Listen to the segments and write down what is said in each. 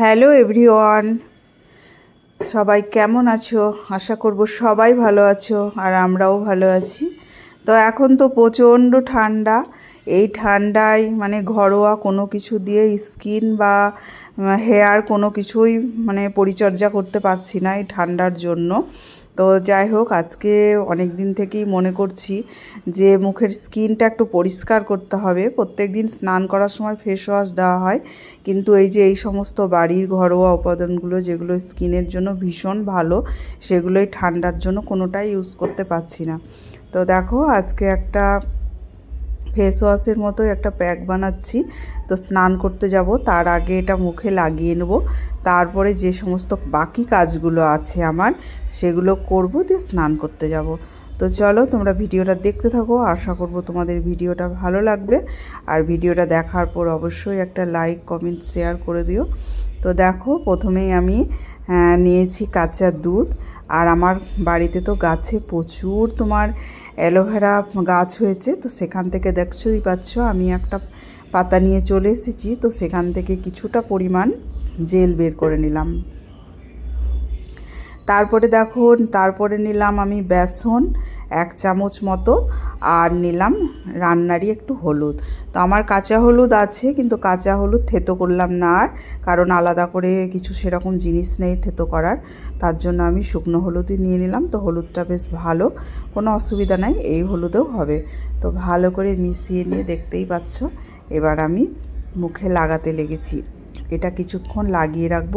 Hello everyone. সবাই কেমন আছো? আশা করব সবাই ভালো আছো আর আমরাও ভালো আছি। তো এখন তো প্রচণ্ড ঠান্ডা। এই ঠান্ডায় মানে ঘরোয়া কোনো কিছু দিয়ে স্কিন বা হেয়ার কোনো কিছুই মানে পরিচর্যা করতে পারছি না এই ঠান্ডার জন্য। তো যাই হোক, আজকে অনেক দিন থেকেই মনে করছি যে মুখের স্কিনটা একটু পরিষ্কার করতে হবে। প্রত্যেক দিন স্নান করার সময় ফেস ওয়াশ দেওয়া হয়। কিন্তু এই যে এই সমস্ত বাড়ির ঘরোয়া উপাদানগুলো যেগুলো স্কিনের জন্য ভীষণ ভালো, সেগুলোই ঠান্ডার জন্য কোনোটাই ইউজ করতে পারছি না। তো দেখো, আজকে একটা ফেস ওয়াশের মতো একটা প্যাক বানাচ্ছি। তো স্নান করতে যাব, তার আগে এটা মুখে লাগিয়ে নেব। তারপরে যে সমস্ত বাকি কাজগুলো আছে আমার, সেগুলো করব, দিয়ে স্নান করতে যাব। তো চলো, তোমরা ভিডিওটা দেখতে থাকো। আশা করব তোমাদের ভিডিওটা ভালো লাগবে। আর ভিডিওটা দেখার পর অবশ্যই একটা লাইক, কমেন্ট, শেয়ার করে দিও। তো দেখো, প্রথমেই আমি নিয়েছি কাঁচা দুধ। আর আমার বাড়িতে তো গাছে প্রচুর তোমার অ্যালোভেরা গাছ হয়েছে, তো সেখান থেকে দেখছোই, পাচ্ছ? আমি একটা পাতা নিয়ে চলে এসেছি, তো সেখান থেকে কিছুটা পরিমাণ জেল বের করে নিলাম। তারপরে দেখো তারপরে নিলাম আমি বেসন এক চামচ মতো, আর নিলাম রান্নারই একটু হলুদ। তো আমার কাঁচা হলুদ আছে, কিন্তু কাঁচা হলুদ থেতো করলাম না আর, কারণ আলাদা করে কিছু সেরকম জিনিস নেই থেতো করার। তার জন্য আমি শুকনো হলুদই নিয়ে নিলাম, তো হলুদটা বেশ ভালো, কোনো অসুবিধা নাই, এই হলুদেও হবে। তো ভালো করে মিশিয়ে নিয়ে দেখতেই পাচ্ছ, এবার আমি মুখে লাগাতে লেগেছি। এটা কিছুক্ষণ লাগিয়ে রাখব।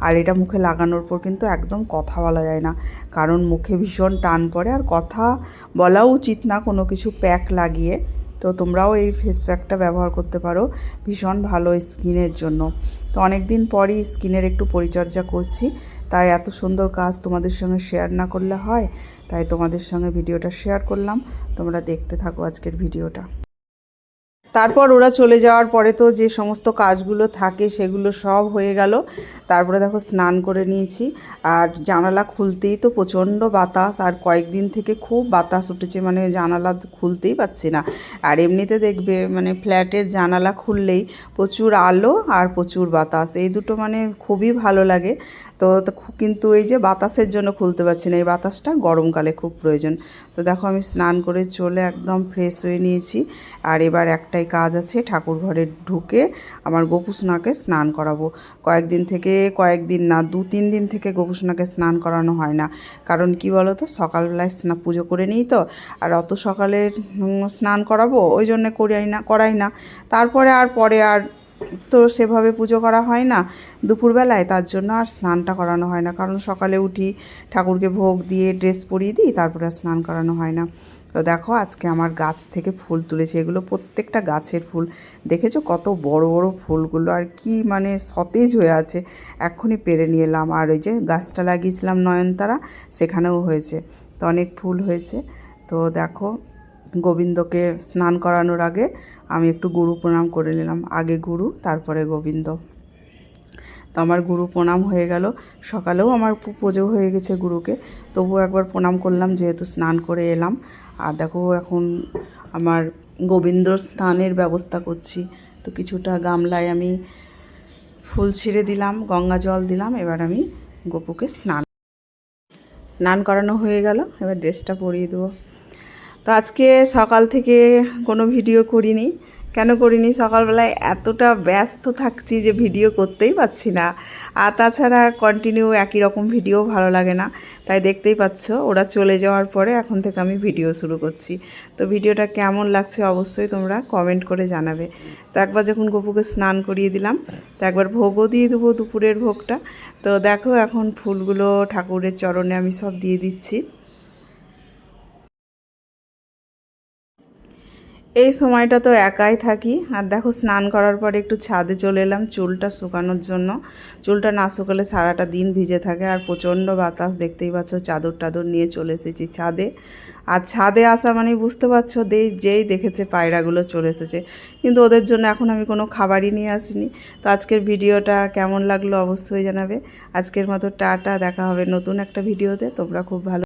আর এটা মুখে লাগানোর পর কিন্তু একদম কথা বলা যায় না। কারণ মুখে ভীষণ টান পড়ে। আর কথা বলাও উচিত না কোনো কিছু প্যাক লাগিয়ে। তো তোমরাও এই ফেস প্যাকটা ব্যবহার করতে পারো। ভীষণ ভালো স্কিনের জন্য। তো অনেক দিন পরই স্কিনের একটু পরিচর্যা করছি। তাই এত সুন্দর কাজ তোমাদের সঙ্গে শেয়ার না করলে হয়। তাই তোমাদের সঙ্গে ভিডিওটা শেয়ার করলাম। তোমরা দেখতে থাকো আজকের ভিডিওটা। তারপর ওরা চলে যাওয়ার পরে তো যে সমস্ত কাজগুলো থাকে সেগুলো সব হয়ে গেল। তারপরে দেখো স্নান করে নিয়েছি। আর জানালা খুলতেই তো প্রচণ্ড বাতাস। আর কয়েকদিন থেকে খুব বাতাস উঠেছে। মানে জানালা খুলতেই পাচ্ছি না। আর এমনিতে দেখবে মানে ফ্ল্যাটের জানালা খুললেই প্রচুর আলো আর প্রচুর বাতাস। এই দুটো মানে খুবই ভালো লাগে। তো কিন্তু এই যে বাতাসের জন্য খুলতে পারছি না। এই বাতাসটা গরমকালে খুব প্রয়োজন। তো দেখো আমি স্নান করে চলে একদম ফ্রেশ হয়ে নিয়েছি। আর এবার একটাই কাজ আছে, ঠাকুর ঘরে ঢুকে আমার গোপুসোনাকে স্নান করাবো। কয়েকদিন থেকে, কয়েকদিন না, দু, তিন দিন থেকে গোপুসোনাকে স্নান করানো হয় না। কারণ কি বলো তো সকালবেলায় স্নান পুজো করে নিই তো, আর অত সকালে স্নান করাবো, ওই জন্যে করাই না করাই না। তারপরে আর পরে আর তো সেভাবে পুজো করা হয় না। দুপুরবেলায় তার জন্য আর স্নানটা করানো হয় না। কারণ সকালে উঠি, ঠাকুরকে ভোগ দিয়ে ড্রেস পরিয়ে দিই, তারপরে স্নান করানো হয় না। তো দেখো, আজকে আমার গাছ থেকে ফুল তুলেছে। এগুলো প্রত্যেকটা গাছের ফুল। দেখেছ কত বড় বড় ফুলগুলো? আর কি মানে সতেজ হয়ে আছে। এক্ষুনি পেরে নিয়ে এলাম। আর ওই যে গাছটা লাগিয়েছিলাম নয়নতারা, সেখানেও হয়েছে। তো অনেক ফুল হয়েছে। তো দেখো, গোবিন্দকে স্নান করানোর আগে আমি একটু গুরু প্রণাম করে নিলাম। আগে গুরু, তারপরে গোবিন্দ। তো আমার গুরু প্রণাম হয়ে গেল। সকালেও আমার পুজো হয়ে গেছে গুরুকে। তবুও একবার প্রণাম করলাম, যেহেতু স্নান করে এলাম। আর দেখো, এখন আমার গোবিন্দর স্নানের ব্যবস্থা করছি। তো কিছুটা গামলায় আমি ফুল ছিঁড়ে দিলাম, গঙ্গা জল দিলাম। এবার আমি গোপুকে স্নান স্নান করানো হয়ে গেল। এবার ড্রেসটা পরিয়ে দেবো। তো আজকে সকাল থেকে কোনো ভিডিও করিনি। কেন করিনি? সকালবেলায় এতটা ব্যস্ত থাকছি যে ভিডিও করতেই পাচ্ছি না। আর তাছাড়া কন্টিনিউ একই রকম ভিডিও ভালো লাগে না। তাই দেখতেই পাচ্ছ, ওরা চলে যাওয়ার পরে এখন থেকে আমি ভিডিও শুরু করছি। তো ভিডিওটা কেমন লাগছে অবশ্যই তোমরা কমেন্ট করে জানাবে। তো একবার যখন গপুকে স্নান করিয়ে দিলাম, তো একবার ভোগও দিয়ে দেবো দুপুরের ভোগটা। তো দেখো এখন ফুলগুলো ঠাকুরের চরণে আমি সব দিয়ে দিচ্ছি। এই সময়টা তো একাই থাকি। আর দেখো স্নান করার পরে একটু ছাদে চলে এলাম চুলটা শুকানোর জন্য। চুলটা না শুকালে সারাটা দিন ভিজে থাকে। আর প্রচণ্ড বাতাস দেখতেই পাচ্ছ, চাদর টাদর নিয়ে চলে এসেছি ছাদে। আর ছাদে আসা মানে বুঝতে পারছ দে যেই দেখেছে পায়রাগুলো চলে এসেছে। কিন্তু ওদের জন্য এখন আমি কোনো খাবারই নিয়ে আসিনি। তো আজকের ভিডিওটা কেমন লাগল অবশ্যই জানাবে। আজকের মতো টাটা, দেখা হবে নতুন একটা ভিডিওতে। তোমরা খুব ভালো